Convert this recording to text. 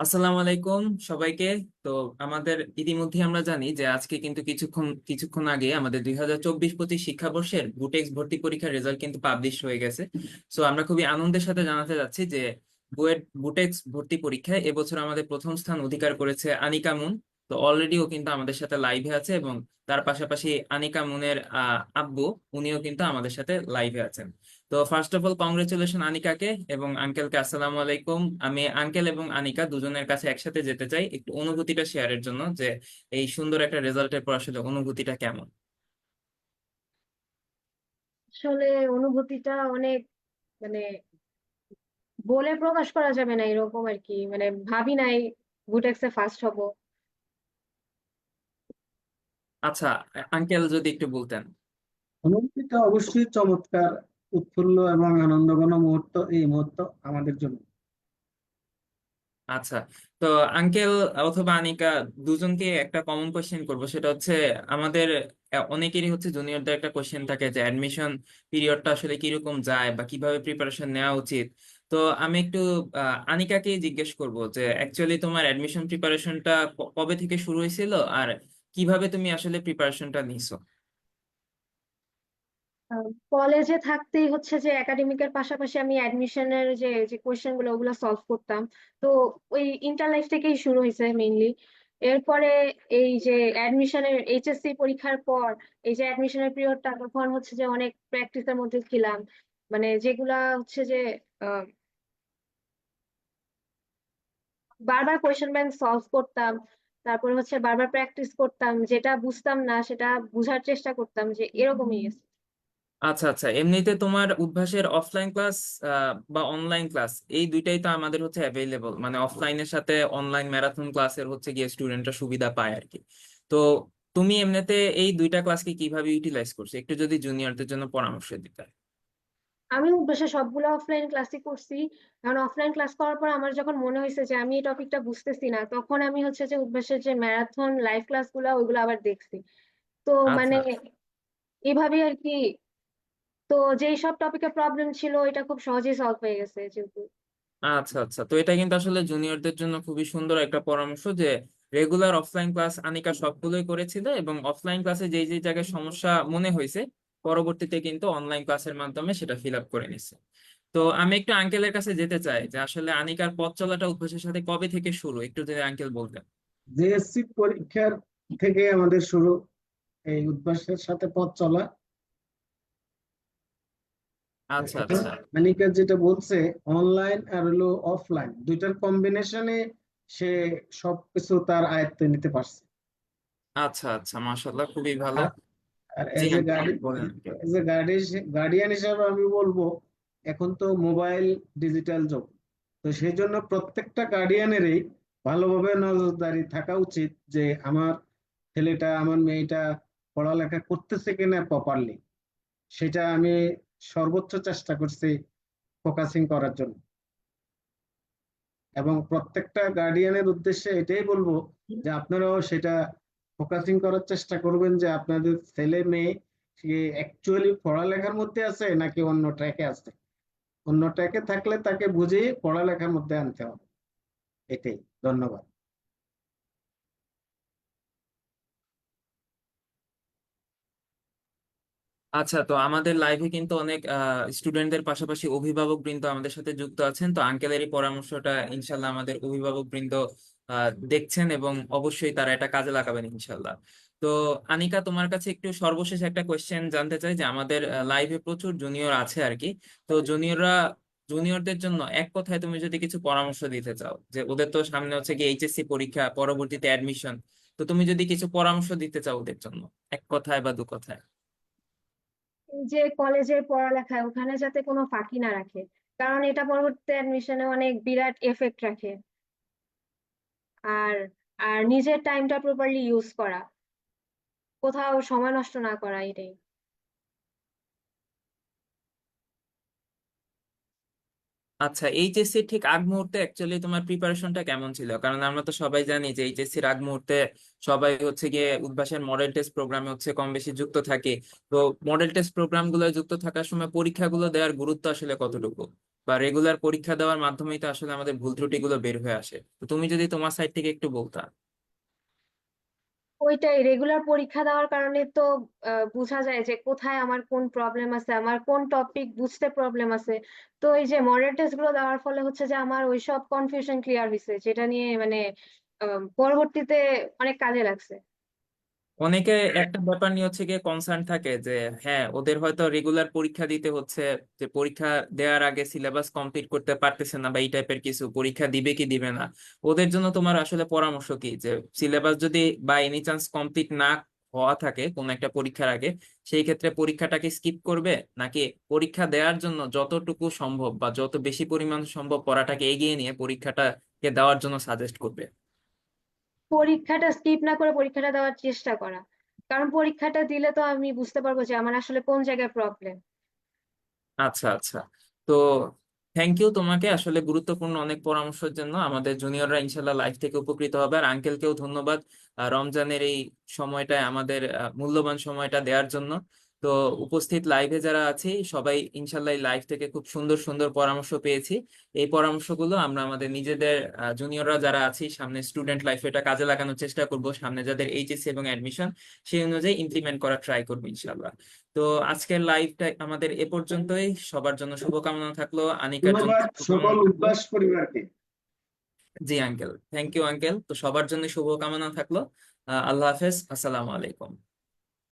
আসসালামু আলাইকুম সবাইকে। তো আমাদের ইতিমধ্যে আমরা জানি যে আজকে কিন্তু কিছুক্ষণ কিছুক্ষণ আগে আমাদের দুই হাজার চব্বিশ পঁচিশ শিক্ষাবর্ষের বুটেক্স ভর্তি পরীক্ষার রেজাল্ট কিন্তু পাবলিশ হয়ে গেছে। সো আমরা খুবই আনন্দের সাথে জানাতে যাচ্ছি যে বুয়েট, বুটেক্স ভর্তি পরীক্ষায় এবছর আমাদের প্রথম স্থান অধিকার করেছে আনিকা মুন। তো অলরেডি ও কিন্তু আমাদের সাথে লাইভে আছে এবং তার পাশাপাশি আনিকা মুনের আব্বু, উনিও কিন্তু আমাদের সাথে লাইভে আছেন। তো ফার্স্ট অফ অল কংগ্রেচুলেশন আনিকাকে এবং আঙ্কেলকে আসসালামু আলাইকুম। আমি আঙ্কেল এবং আনিকা দুজনের কাছে একসাথে যেতে চাই একটু অনুভূতিটা শেয়ারের জন্য যে এই সুন্দর একটা রেজাল্টের পর আসলে অনুভূতিটা কেমন? আসলে অনুভূতিটা অনেক মানে বলে প্রকাশ করা যাবে না এরকম আর কি। মানে ভাবি নাই বুটেক্সে ফার্স্ট হব। আচ্ছা আঙ্কেল যদি একটু বলতেন। অনুভূতিটা অবশ্যই চমৎকার উৎফুল্ল এবং আনন্দঘন মুহূর্ত এই মুহূর্ত আমাদের জন্য। আচ্ছা তো আঙ্কেল অথবা আনিকা দুজনকে একটা কমন কোশ্চেন করব। সেটা হচ্ছে আমাদের অনেকেরই হচ্ছে জুনিয়রদের একটা কোশ্চেন থাকে যে অ্যাডমিশন পিরিয়ডটা আসলে কীরকম যায় বা কীভাবে প্রিপারেশন নেওয়া উচিত? তো আমি একটু আনিকাকে জিজ্ঞেস করব যে অ্যাকচুয়ালি তোমার অ্যাডমিশন প্রিপারেশনটা কবে থেকে শুরু হয়েছিল? আর কীভাবে তুমি আসলে প্রিপারেশনটা নিছো? কলেজে থাকতেই হচ্ছে যে একাডেমিকের পাশাপাশি আমি অ্যাডমিশনের যে যে কোয়েশ্চেনগুলো, ওগুলো সলভ করতাম। তো ওই ইন্টার লাইফ থেকেই শুরু হয়েছে মেইনলি এরপরে এই যে অ্যাডমিশনের এইচএসসি পরীক্ষার পর, এই যে অ্যাডমিশনের পিরিয়ডটা তখন হচ্ছে যে অনেক প্র্যাকটিসের মধ্যে ছিলাম। মানে যেগুলা হচ্ছে যে বারবার কোয়েশ্চেন ব্যাংক সলভ করতাম। তারপরে হচ্ছে বারবার প্র্যাকটিস করতাম যেটা বুঝতাম না সেটা বুঝার চেষ্টা করতাম যে এরকমই আচ্ছা আচ্ছা এমনিতে তোমার উদ্ভাসের অফলাইন ক্লাস বা অনলাইন ক্লাস এই দুইটাই তো আমাদের হচ্ছে অ্যাভেলেবল মানে অফলাইনের সাথে অনলাইন ম্যারাথন ক্লাসের হচ্ছে গিয়ে স্টুডেন্টরা সুবিধা পায় আর কি তো তুমি এমনিতে এই দুইটা ক্লাসকে কীভাবে ইউটিলাইজ করছ? একটু যদি জুনিয়রদের জন্য পরামর্শ দিতে। আমি অভ্যাসে সবগুলো অফলাইন ক্লাসই করছি। কারণ অফলাইন ক্লাস করার পর আমার যখন মনে হয়েছে যে আমি এই টপিকটা বুঝতেছি না তখন আমি হচ্ছে যে অভ্যাসের যে ম্যারাথন লাইভ ক্লাসগুলো ওইগুলো আবার দেখছি। তো মানে আচ্ছা। এইভাবে আর কি তো যেই সব টপিকে প্রবলেম ছিল এটা খুব সহজেই সলভ হয়ে গেছে যেহেতু। আচ্ছা আচ্ছা। তো এটা কিন্তু আসলে জুনিয়রদের জন্য খুবই সুন্দর একটা পরামর্শ যে রেগুলার অফলাইন ক্লাস আনিকা সবগুলোই করেছিল এবং অফলাইন ক্লাসে যেই যেই জায়গায় সমস্যা মনে হয়েছে পরবর্তীতে কিন্তু অনলাইন ক্লাসের মাধ্যমে সেটা ফিল আপ করে নিছে। তো আমি একটু আঙ্কেলের কাছে যেতে চাই যে আসলে আনিকার পথ চলাটা অভ্যাসের সাথে কবে থেকে শুরু? একটু যদি আঙ্কেল বলতেন। জেএসসি পরীক্ষার থেকে আমাদের শুরু এই উদ্ভাসের সাথে পথ চলা। আচ্ছা আচ্ছা। মানিকা যেটা বলছে অনলাইন আর হলো অফলাইন দুইটার কম্বিনেশনে সে সবকিছু তার আয়ত্তে নিতে পারছে। আচ্ছা আচ্ছা মাশাল্লাহ খুবই ভালো। আর- এজ এ গার্ডিয়ান হিসাবে আমি বলব এখন তো মোবাইল ডিজিটাল যুগ। তো সেই জন্য প্রত্যেকটা গার্ডিয়ানেরই ভালোভাবে নজরদারি থাকা উচিত যে আমার ছেলেটা আমার মেয়েটা পড়ালেখা করতেছে কিনা প্রপারলি সেটা আমি সর্বোচ্চ চেষ্টা করছি ফোকাসিং করার জন্য। এবং প্রত্যেকটা গার্ডিয়ানের উদ্দেশ্যে এটাই বলব যে আপনারাও সেটা ফোকাসিং করার চেষ্টা করবেন যে আপনাদের ছেলে মেয়ে সে অ্যাকচুয়ালি পড়ালেখার মধ্যে আছে নাকি অন্য ট্র্যাকে আছে? অন্য ট্র্যাকে থাকলে তাকে বুঝিয়ে পড়ালেখার মধ্যে আনতে হবে। এটাই, ধন্যবাদ। আচ্ছা তো আমাদের লাইভে কিন্তু অনেক স্টুডেন্টদের পাশাপাশি অভিভাবক বৃন্দ আমাদের সাথে যুক্ত আছেন। তো আঙ্কেলের এই পরামর্শটা ইনশাল্লাহ আমাদের অভিভাবক বৃন্দ দেখছেন এবং অবশ্যই তারা এটা কাজে লাগাবেন ইনশাল্লাহ তো আনিকা, তোমার কাছে একটু সর্বশেষ একটা কোয়েশ্চেন জানতে চাই যে আমাদের লাইভে প্রচুর জুনিয়র আছে আর কি। তো জুনিয়ররা জুনিয়রদের জন্য এক কথায় তুমি যদি কিছু পরামর্শ দিতে চাও, যে ওদের তো সামনে হচ্ছে কি এইচএসসি পরীক্ষা, পরবর্তীতে অ্যাডমিশন তো তুমি যদি কিছু পরামর্শ দিতে চাও ওদের জন্য, এক কথায় বা দু কথায়। যে কলেজের পড়ালেখায় ওখানে যাতে কোনো ফাঁকি না রাখে, কারণ এটা পরবর্তী অ্যাডমিশনে অনেক বিরাট এফেক্ট রাখে। আর আর নিজের টাইমটা প্রপারলি ইউজ করা। কোথাও সময় নষ্ট না করা এটাই। আচ্ছা এইচএসসি ঠিক আগ মুহূর্তে অ্যাকচুয়ালি তোমার প্রিপারেশনটা কেমন ছিল? কারণ আমরা তো সবাই জানি যে এইচএসসির আগ মুহূর্তে সবাই হচ্ছে গিয়ে উদ্ভাসের মডেল টেস্ট প্রোগ্রামে হচ্ছে কম বেশি যুক্ত থাকে। তো মডেল টেস্ট প্রোগ্রামগুলো যুক্ত থাকার সময় পরীক্ষাগুলো দেওয়ার গুরুত্ব আসলে কতটুকু? বা রেগুলার পরীক্ষা দেওয়ার মাধ্যমেই তো আসলে আমাদের ভুল ত্রুটিগুলো বের হয়ে আসে। তুমি যদি তোমার সাইড থেকে একটু বলতা। ওইটাই রেগুলার পরীক্ষা দেওয়ার কারণে তো বোঝা যায় যে কোথায় আমার কোন প্রবলেম আছে, আমার কোন টপিক বুঝতে প্রবলেম আছে। তো এই যে মডেল টেস্টগুলো দেওয়ার ফলে হচ্ছে যে আমার ওই সব কনফিউশন ক্লিয়ার হয়েছে যেটা নিয়ে মানে পরবর্তীতে অনেক কাজে লাগছে। অনেকে একটা ব্যাপার নিয়ে হচ্ছে গিয়ে কনসার্ন থাকে যে হ্যাঁ ওদের হয়তো রেগুলার পরীক্ষা দিতে হচ্ছে, যে পরীক্ষা দেওয়ার আগে সিলেবাস কমপ্লিট করতে পারতেছে না বা এই টাইপের কিছু, পরীক্ষা দিবে কি দিবে না? ওদের জন্য তোমার আসলে পরামর্শ কি? যে সিলেবাস যদি বা এনি চান্স কমপ্লিট না হওয়া থাকে কোন একটা পরীক্ষার আগে, সেই ক্ষেত্রে পরীক্ষাটাকে স্কিপ করবে? নাকি পরীক্ষা দেওয়ার জন্য যতটুকু সম্ভব বা যত বেশি পরিমাণ সম্ভব পড়াটাকে এগিয়ে নিয়ে পরীক্ষাটাকে দেওয়ার জন্য সাজেস্ট করবে? পরীক্ষাটা স্কিপ না করে পরীক্ষাটা দেওয়ার চেষ্টা করা। কারণ পরীক্ষাটা দিলে তো আমি বুঝতে পারব যে আমার আসলে কোন জায়গায় প্রবলেম আচ্ছা আচ্ছা। তো থ্যাংক ইউ তোমাকে। আসলে গুরুত্বপূর্ণ অনেক পরামর্শের জন্য। আমাদের জুনিয়ররা ইনশাল্লাহ লাইফ থেকে উপকৃত হবে। আর আঙ্কেলকেও ধন্যবাদ রমজানের এই সময়টায় আমাদের মূল্যবান সময়টা দেওয়ার জন্য। তো উপস্থিত লাইভে যারা আছি সবাই ইনশাল্লাহ লাইভ থেকে খুব সুন্দর সুন্দর পরামর্শ পেয়েছি। এই পরামর্শগুলো আমরা আমাদের নিজেদের জুনিয়ররা যারা আছি সামনে স্টুডেন্ট লাইফে এটা কাজে লাগানোর চেষ্টা করব সামনে যাদের এইচএসসি এবং অ্যাডমিশন সেই অনুযায়ী ইমপ্লিমেন্ট করার ট্রাই করব ইনশাল্লাহ তো আজকের লাইভটা আমাদের এ পর্যন্তই। সবার জন্য শুভকামনা থাকল। আনিকার জন্য সকল শুভকামনা পরিবারকে। জি আঙ্কেল থ্যাংক ইউ আঙ্কেল তো সবার জন্য শুভকামনা থাকল। আল্লাহ হাফেজ। আসসালামু আলাইকুম।